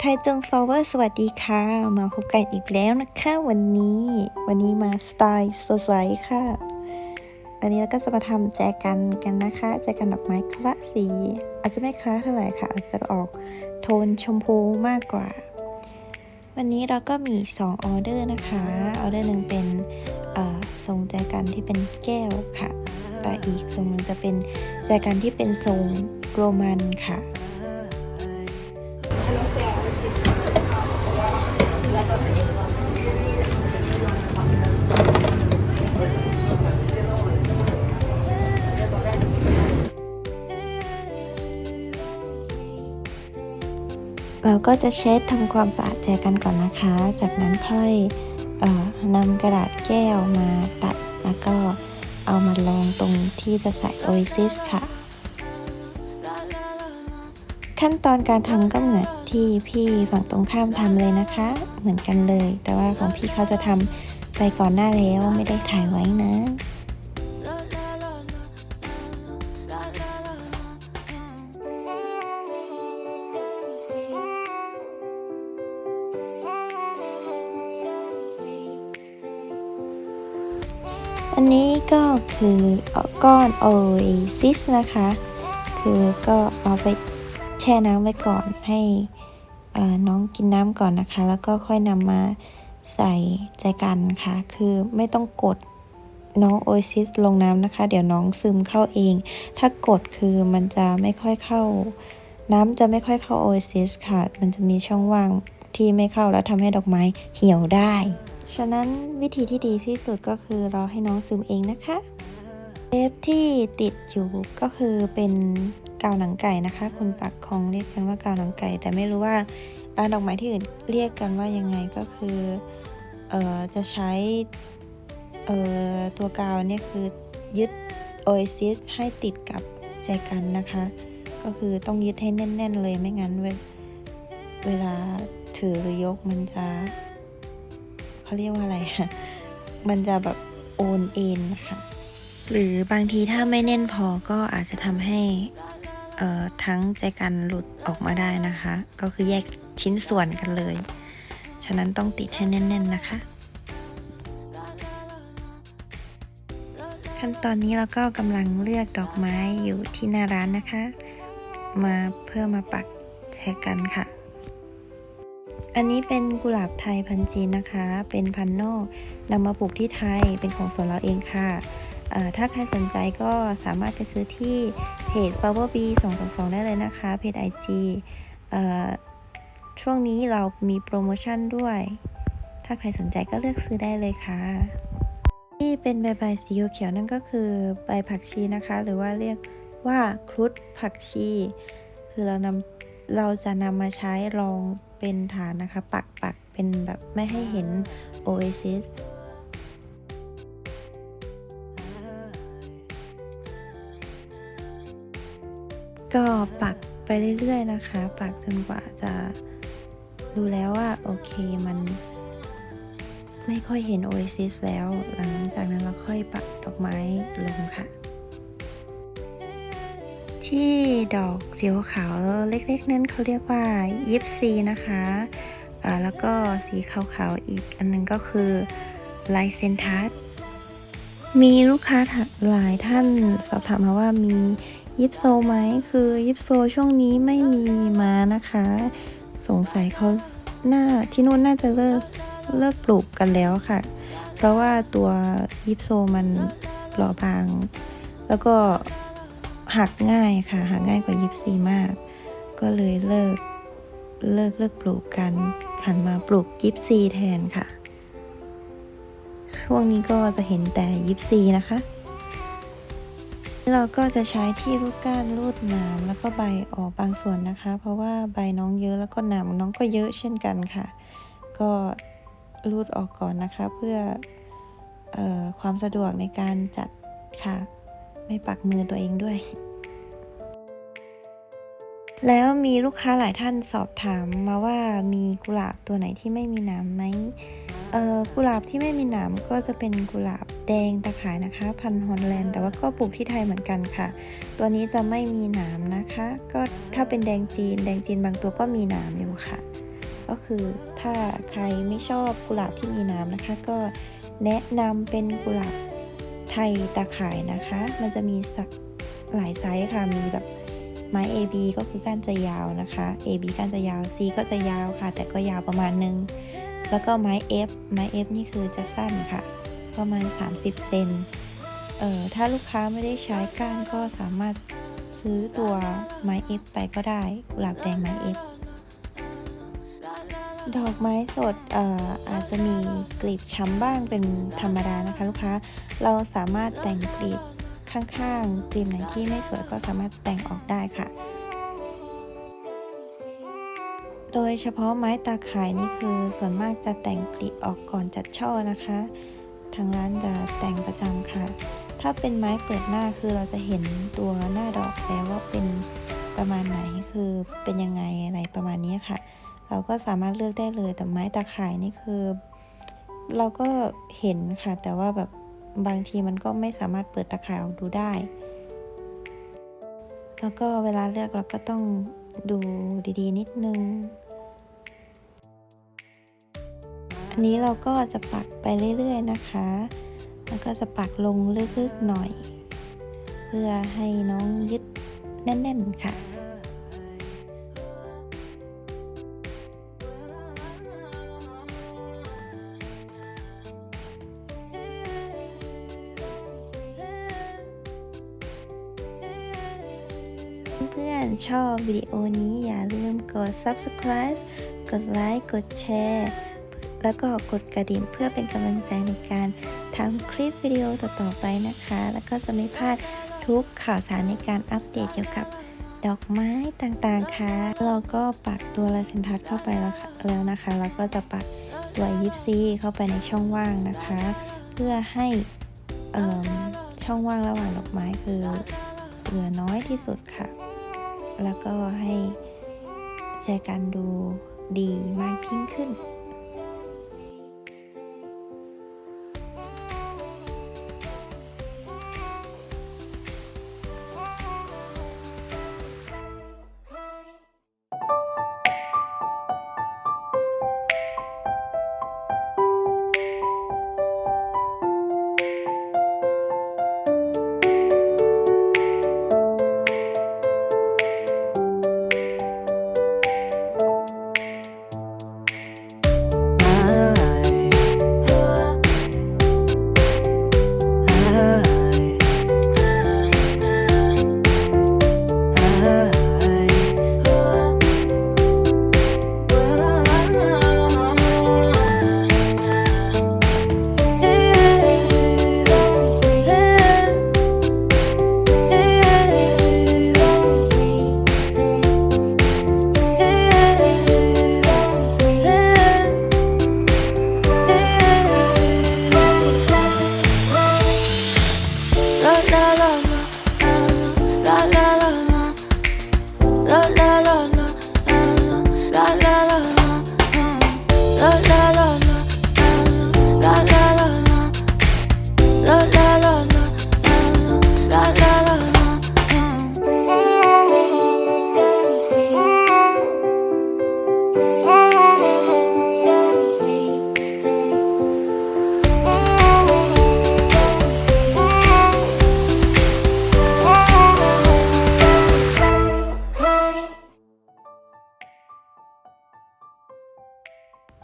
ไทยจงฟลาวเวอร์สวัสดีค่ะ มาพบกันอีกแล้วนะคะ วันนี้วันนี้มาสไตล์สดใสค่ะ วันนี้เราก็จะมาทำแจกันกันนะคะ แจกันดอกไม้คละสี อาจจะไม่คละเท่าไหร่ค่ะ อาจจะออกโทนชมพูมากกว่า วันนี้เราก็มี 2 ออเดอร์นะคะ ออเดอร์หนึ่งเป็นทรงแจกันที่เป็นแก้วค่ะ แต่อีกทรงหนึ่งจะเป็นแจกันที่เป็นทรงโรมันค่ะ เราก็จะเช็ดทำความสะอาดแจกันก่อนนะคะ จากนั้นค่อยออนำกระดาษแก้วมาตัดแล้วก็เอามาลองตรงที่จะใส่โอซิสค่ะ ขั้นตอนการทำก็เหมือนที่พี่ฝั่งตรงข้ามทำเลยนะคะ เหมือนกันเลย แต่ว่าของพี่เขาจะทำไปก่อนหน้าแล้วไม่ได้ถ่ายไว้นะ อันนี้ก็คือก้อนโอเอซิสนะคะ คือก็เอาไปแช่น้ำไว้ก่อนให้น้องกินน้ำก่อนนะคะ แล้วก็ค่อยนำมาใส่ใจกันค่ะ คือไม่ต้องกดน้องโอซิสลงน้ำนะคะ เดี๋ยวน้องซึมเข้าเอง ถ้ากดคือมันจะไม่ค่อยเข้า น้ำจะไม่ค่อยเข้าโอซิสค่ะ มันจะมีช่องว่างที่ไม่เข้าแล้วทำให้ดอกไม้เหี่ยวได้ ฉะนั้นวิธีที่ดีที่สุดก็คือรอให้น้องซึมเองนะคะเทปที่ติดอยู่ก็คือเป็นกาวหนังไก่นะคะ คุณปักคองเรียกกันว่ากาวหนังไก่ แต่ไม่รู้ว่าร้านดอกไม้ที่อื่นเรียกกันว่ายังไงก็คือเอ่อจะใช้เอ่อตัวกาวเนี่ยคือยึดโอเอซิสให้ติดกับแจกันนะคะ ก็คือต้องยึดให้แน่น ๆ เลยไม่งั้นเวเวลาถือหรือยกมันจะ เขาเรียกว่าอะไรอะมันจะแบบโอนเอ็นนะคะหรือบางทีถ้าไม่แน่นพอก็อาจจะทำให้ทั้งใจกันหลุดออกมาได้นะคะ ก็คือแยกชิ้นส่วนกันเลย ฉะนั้นต้องติดให้แน่น ๆนะคะ ขั้นตอนนี้เราก็กำลังเลือกดอกไม้อยู่ที่หน้าร้านนะคะ มาเพื่อมาปักแจกันค่ะ อันนี้เป็นกุหลาบไทยพันจีนนะคะ เป็นพันธุ์นอกนำมาปลูกที่ไทยเป็นของสวนเราเองค่ะ ถ้าใครสนใจก็สามารถไปซื้อที่เพจ flower bee 222ได้เลยนะคะ เพจ IG เอ่อช่วงนี้เรามีโปรโมชั่นด้วย ถ้าใครสนใจก็เลือกซื้อได้เลยค่ะ ที่เป็นใบใบสีเขียวนั่นก็คือใบผักชีนะคะ หรือว่าเรียกว่าครุฑผักชี คือเรานำ เราจะนำมาใช้รองเป็นฐานนะคะ ปักปักเป็นแบบไม่ให้เห็นโอเอซิสก็ปักไปเรื่อยๆนะคะ ปักจนกว่าจะดูแล้วว่าโอเคมันไม่ค่อยเห็นโอเอซิสแล้ว หลังจากนั้นเราค่อยปักดอกไม้ลงค่ะ ที่ดอกสีขาวเล็กๆ นั้นเขาเรียกว่ายิปซีนะคะแล้วก็สีขาวๆอีกอันนึงก็คือไลเซนทัสมีลูกค้าหลายท่านสอบถามมาว่ามียิปโซไหมคือยิปโซช่วงนี้ไม่มีมานะคะ สงสัยเขาหน่าที่นู่นน่าจะเลิกเลิกปลูกกันแล้วค่ะ เพราะว่าตัวยิปโซมันเปราะบาง แล้วก็ หักง่ายค่ะหักง่ายกว่ายิปซีมาก ก็เลยเลิกเลิกเลิกปลูกกันหันมาปลูกยิปซีแทนค่ะ ช่วงนี้ก็จะเห็นแต่ยิปซีนะคะเราก็จะใช้ที่รูดก้านรูดหนามแล้วก็ใบออกบางส่วนนะคะ เพราะว่าใบน้องเยอะแล้วก็หนามน้องก็เยอะเช่นกันค่ะ ก็รูดออกก่อนนะคะ เพื่อออความสะดวกในการจัดค่ะ ไม่ปักมือตัวเองด้วย แล้วมีลูกค้าหลายท่านสอบถามมาว่ามีกุหลาบตัวไหนที่ไม่มีหนามไหมเอ่อกุหลาบที่ไม่มีหนามก็จะเป็นกุหลาบแดงตะขายนะคะ พันธุ์ฮอลแลนด์แต่ว่าก็ปลูกที่ไทยเหมือนกันค่ะ ตัวนี้จะไม่มีหนามนะคะ ก็ถ้าเป็นแดงจีน แดงจีนบางตัวก็มีหนามอยู่ค่ะ ก็คือถ้าใครไม่ชอบกุหลาบที่มีหนามนะคะ ก็แนะนำเป็นกุหลาบ ทยตะข่ายนะคะ มันจะมีสักหลายไซส์ค่ะ มีแบบไม้ AB ก็คือก้านจะยาวนะคะ AB ก้านจะยาว C ก็จะยาวค่ะ แต่ก็ยาวประมาณนึง แล้วก็ไม้ F ไม้ F นี่คือจะสั้นค่ะ ประมาณ 30 เซน เอ่อ ถ้าลูกค้าไม่ได้ใช้ก้านก็สามารถซื้อตัวไม้ F ไปก็ได้กุหลาบแดงไม้ F ดอกไม้สดเอ่ออาจจะมีกลีบช้ำบ้างเป็นธรรมดานะคะลูกค้า เราสามารถแต่งกลีบข้างๆ กลีบไหนที่ไม่สวยก็สามารถแต่งออกได้ค่ะ โดยเฉพาะไม้ตาข่ายนี่คือส่วนมากจะแต่งกลีบออกก่อนจัดช่อนะคะ ทางร้านจะแต่งประจำค่ะ ถ้าเป็นไม้เปิดหน้าคือเราจะเห็นตัวหน้าดอกแล้วว่าเป็นประมาณไหนคือเป็นยังไงอะไรประมาณนี้ค่ะ เราก็สามารถเลือกได้เลยแต่ไม้ตาข่ายนี่คือ เราก็เห็นค่ะ แต่ว่าแบบบางทีมันก็ไม่สามารถเปิดตาข่ายออกดูได้ แล้วก็เวลาเลือกเราก็ต้องดูดีๆ นิดนึง อันนี้เราก็จะปักไปเรื่อยๆนะคะ แล้วก็จะปักลงลึกๆหน่อย เพื่อให้น้องยึดแน่น ๆ ค่ะ พื่อนๆ ชอบวิดีโอนี้อย่าลืมกด subscribe กดไลค์ กดแชร์ แล้วก็กดกระดิ่งเพื่อเป็นกำลังใจในการทำคลิปวิดีโอต่อๆไปนะคะ แล้วก็จะไม่พลาดทุกข่าวสารในการอัปเดตเกี่ยวกับดอกไม้ต่างๆ ค่ะ เราก็ปักตัวลาเซนทัสเข้าไปแล้วแล้วนะคะ แล้วก็จะปักตัวยิปซีเข้าไปในช่องว่างนะคะ เพื่อให้ช่องว่างระหว่างดอกไม้คือเหลือน้อยที่สุดค่ะ แล้วก็ให้ใจกันดูดีมากยิ่งขึ้น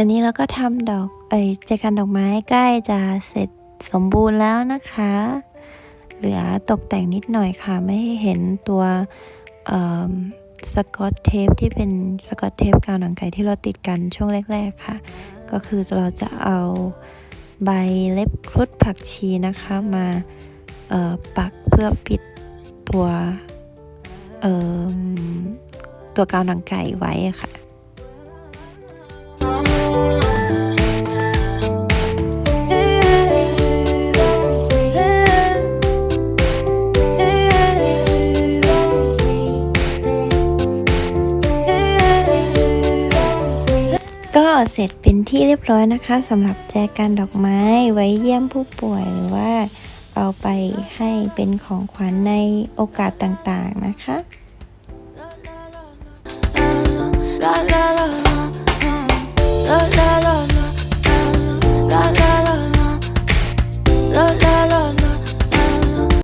อันนี้เราก็ทำดอกเอ้ยแจกันดอกไม้ใกล้จะเสร็จสมบูรณ์แล้วนะคะ เหลือตกแต่งนิดหน่อยค่ะ ไม่ให้เห็นตัวสกอตเทปที่เป็นสกอตเทปกาวหนังไก่ที่เราติดกันช่วงแรก ๆค่ะ ก็คือเราจะเอาใบเล็บครุฑผักชีนะคะมาปักเพื่อปิดตัวตัวกาวหนังไก่ไว้ค่ะ ที่เรียบร้อยนะคะสำหรับแจกันดอกไม้ไว้เยี่ยมผู้ป่วยหรือว่าเอาไปให้เป็นของขวัญในโอกาสต่างๆนะคะลาลาลา